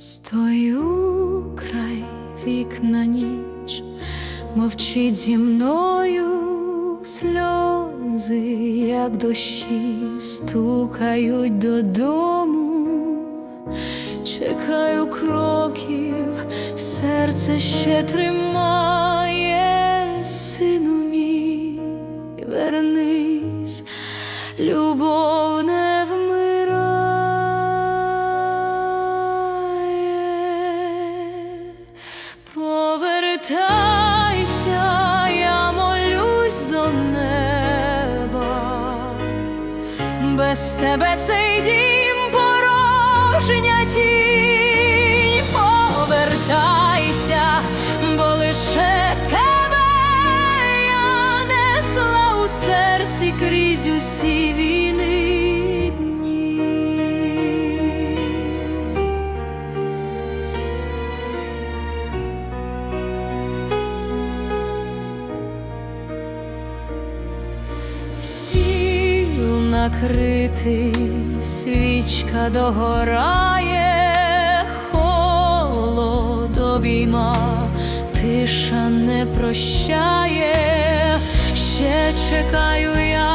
Стою край вікна ніч, мовчить зі мною сльози, як дощі стукають додому, чекаю кроків, серце ще тримає, сину мій, вернись, любов Повертайся, я молюсь до неба, без тебе цей дім порожня тінь. Повертайся, бо лише тебе я несла у серці крізь усі війни накритий, свічка догорає, холод обійма, тиша не прощає, ще чекаю я